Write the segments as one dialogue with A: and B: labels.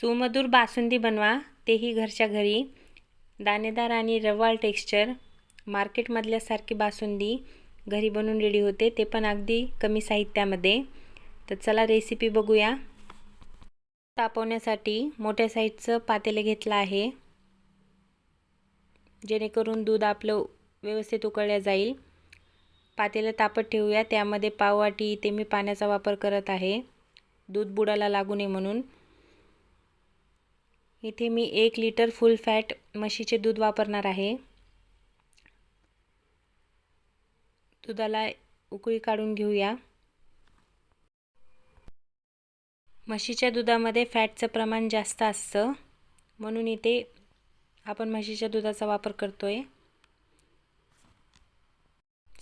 A: सुमधूर बासुंदी बनवा तेही घरच्या घरी. दाणेदार आणि रवाळ टेक्स्चर मार्केटमधल्यासारखी बासुंदी घरी बनवून रेडी होते ते पण अगदी कमी साहित्यामध्ये. तर चला रेसिपी बघूया. तापवण्यासाठी मोठ्या साईजचं पातेलं घेतलं आहे. जेणेकरून दूध आपलं व्यवस्थित उकळल्या जाईल. पातेलं तापत ठेवूया त्यामध्ये पाववाटी इथे मी पाण्याचा वापर करत आहे. दूध बुडाला लागू नये म्हणून. इथे मी एक लिटर फुल फॅट म्हशीचे दूध वापरणार आहे. दुधाला उकळी काढून घेऊया. म्हशीच्या दुधामध्ये फॅटचं प्रमाण जास्त असतं. म्हणून इथे आपण म्हशीच्या दुधाचा वापर करतो आहे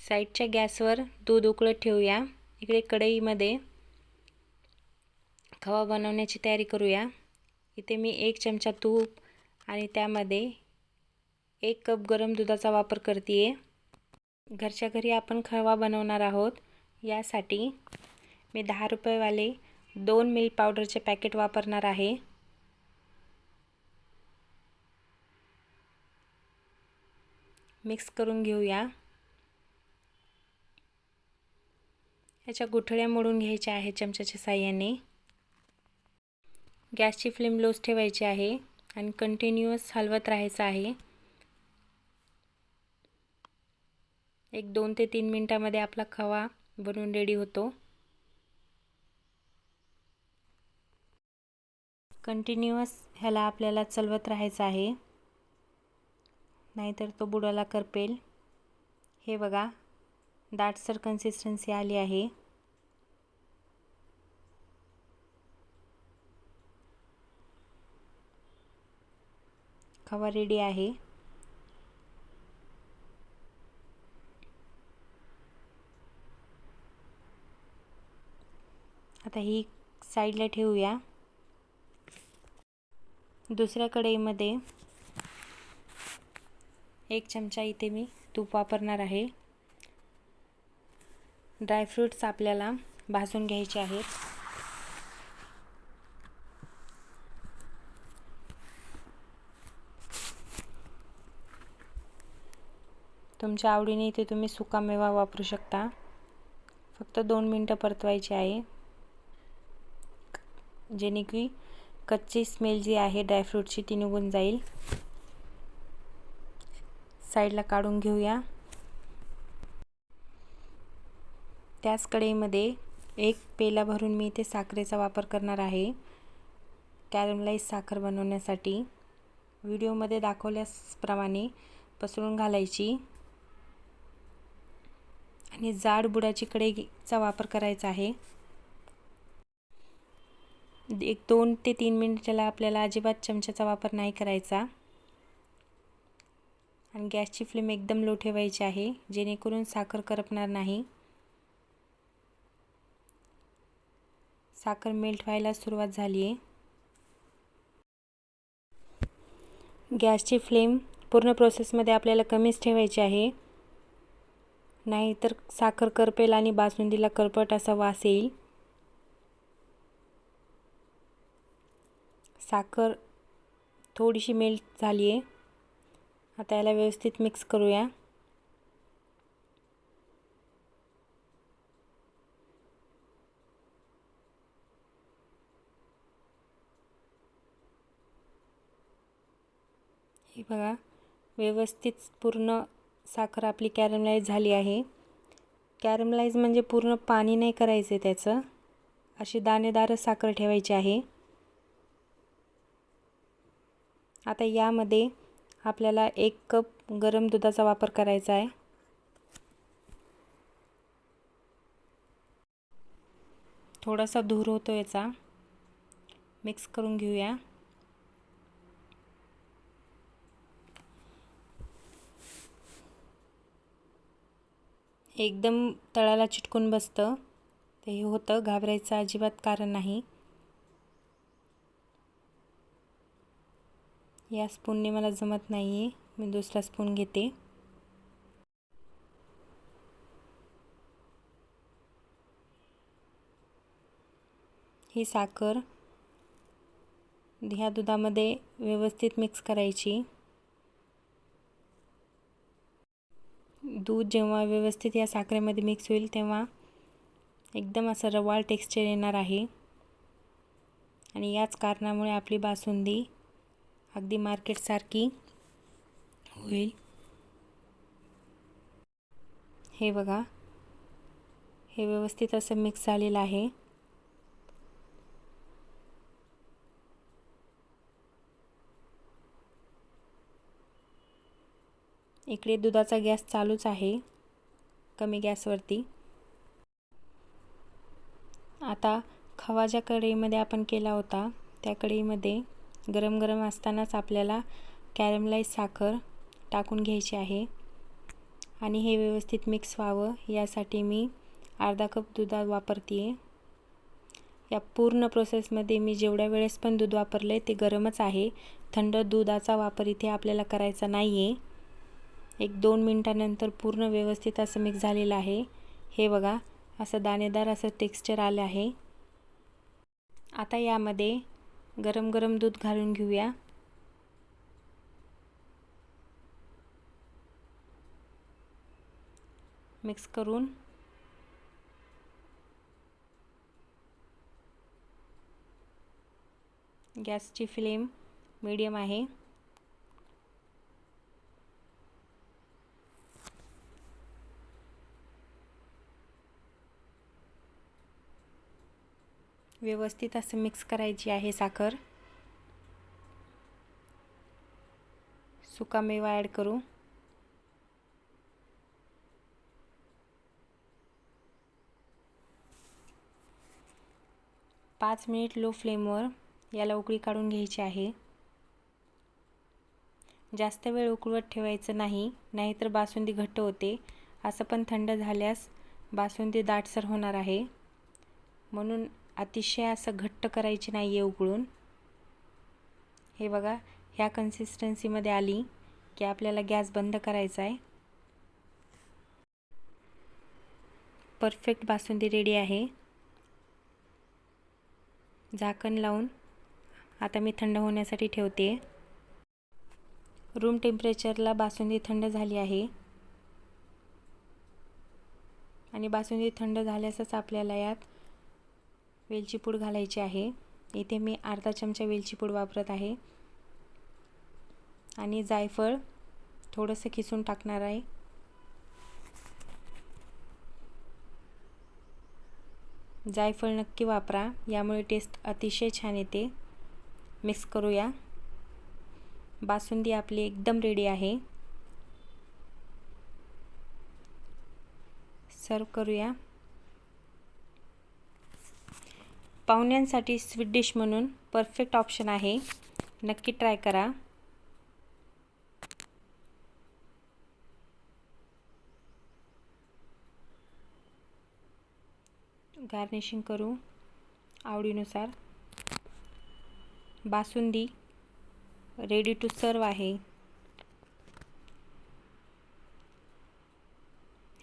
A: साईडच्या गॅसवर दूध उकळत ठेवूया. इकडे कढईमध्ये खवा बनवण्याची तयारी करूया. इथे मी एक चमचा तूप आणि त्यामध्ये एक कप गरम दुधाचा वापर करते आहे घरच्या घरी आपण खवा बनवणार आहोत. यासाठी मी दहा रुपयेवाले दोन मिल्क पावडरचे पॅकेट वापरणार आहे. मिक्स करून घेऊया. याच्या गुठळ्या मोडून घ्यायच्या आहे चमच्याच्या साह्याने. गॅसची फ्लेम लोच ठेवायची आहे आणि कंटिन्युअस हलवत राहायचं आहे. एक दोन ते तीन मिनटामध्ये आपला खवा बनवून रेडी होतो. कंटिन्युअस ह्याला आपल्याला चलवत राहायचं आहे. नाहीतर तो बुडाला करपेल. हे बघा दाटसर कन्सिस्टन्सी आली आहे. खवा रेडी आहे. आता ही साईडला ठेवूया. दुसऱ्या कढईमध्ये एक चमचा इथे मी तूप वापरणार आहे. ड्रायफ्रूट्स आपल्याला भाजून घ्यायचे आहेत. तुमच्या आवडीने इथे तुम्ही सुकामेवा वापरू शकता. फक्त दोन मिनटं परतवायची आहे. जेणे की कच्ची स्मेल जी आहे ड्रायफ्रूटची ती निघून जाईल. साईडला काढून घेऊया. त्याच कढईमध्ये एक पेला भरून मी इथे साखरेचा वापर करणार आहे. कॅरमलाईज साखर बनवण्यासाठी. व्हिडिओमध्ये दाखवल्याप्रमाणे पसरून घालायची. आणि जाड बुडाची कढईचा वापर करायचा आहे. एक दोन ते तीन मिनिटाला आपल्याला अजिबात चमच्याचा वापर नाही करायचा. आणि गॅसची फ्लेम एकदम लो ठेवायची आहे जेणेकरून साखर करपणार नाही. साखर मेल्ट व्हायला सुरुवात झाली आहे. गॅसची फ्लेम पूर्ण प्रोसेसमध्ये आपल्याला कमीच ठेवायची आहे. नाहीतर साखर करपेल आणि बासुंदीला करपट असा वास येईल. साखर थोडीशी मेल्ट झाली आहे आता याला व्यवस्थित मिक्स करूया. हे बघा व्यवस्थित पूर्ण साखर आपली कॅरमलाईज झाली आहे. कॅरमलाईज म्हणजे पूर्ण पाणी नाही करायचं आहे त्याचं. अशी दाणेदारच साखर ठेवायची आहे. आता यामध्ये आपल्याला एक कप गरम दुधाचा वापर करायचा आहे. थोडासा धूर होतो याचा. मिक्स करून घेऊया. एकदम तळाला चिटकून बसतं. ते हे होतं. घाबरायचं अजिबात कारण नाही. या स्पूनने मला जमत नाही आहे मी दुसरा स्पून घेते. ही साखर ह्या दुधामध्ये व्यवस्थित मिक्स करायची. दूध जेव्हा व्यवस्थित या साखरेमध्ये मिक्स होईल तेव्हा एकदम असं रवाळ टेक्स्चर येणार आहे. आणि याच कारणामुळे आपली बासुंदी अगदी मार्केटसारखी होईल. हे बघा. हे व्यवस्थित असं मिक्स झालेलं आहे. इकडे दुधाचा गॅस चालूच आहे. कमी गॅसवरती. आता खवा ज्या कढईमध्ये आपण केला होता त्या कढईमध्ये गरम गरम असतानाच आपल्याला कॅरमलाईज साखर टाकून घ्यायची आहे. आणि हे व्यवस्थित मिक्स व्हावं यासाठी मी अर्धा कप दुधा वापरते आहे या पूर्ण प्रोसेसमध्ये मी जेवढ्या वेळेस पण दूध वापरलं आहे ते गरमच आहे. थंड दुधाचा वापर इथे आपल्याला करायचा नाही आहे एक दोन मिनटानंतर पूर्ण व्यवस्थित असं मिक्स झालेलं आहे. हे बघा असं दाणेदार असं टेक्स्चर आलं आहे. आता यामध्ये गरम गरम दूध घालून घेऊया. मिक्स करून. गॅसची फ्लेम मीडियम आहे. व्यवस्थित असं मिक्स करायची आहे साखर. सुकामेवा ॲड करू. पाच मिनिट लो फ्लेमवर याला उकळी काढून घ्यायची आहे. जास्त वेळ उकळवत ठेवायचं नाही नाहीतर बासुंदी घट्ट होते. असं पण थंड झाल्यास बासुंदी दाटसर होणार आहे. म्हणून अतिशय असं घट्ट करायची नाही आहे उकळून. हे बघा ह्या कन्सिस्टन्सीमध्ये आली की आपल्याला गॅस बंद करायचा आहे परफेक्ट बासुंदी रेडी आहे. झाकण लावून आता मी थंड होण्यासाठी ठेवते. रूम टेम्परेचरला बासुंदी थंड झाली आहे. आणि बासुंदी थंड झाल्यासच आपल्याला यात वेलची पूड घालायची आहे. इथे मी अर्धा चमचा वेलची पूड वापरत आहे. आणि जायफळ थोडंसं खिसून टाकणार आहे. जायफळ नक्की वापरा. यामुळे टेस्ट अतिशय छान येते. मिक्स करूया. बासुंदी आपली एकदम रेडी आहे. सर्व करूया. पाहुण्यांसाठी स्वीट डिश म्हणून परफेक्ट ऑप्शन आहे. नक्की ट्राय करा. गार्निशिंग करू आवडीनुसार. बासुंदी रेडी टू सर्व आहे.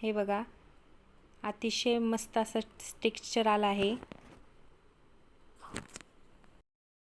A: हे बघा अतिशय मस्त असं टेक्स्चर आलं आहे.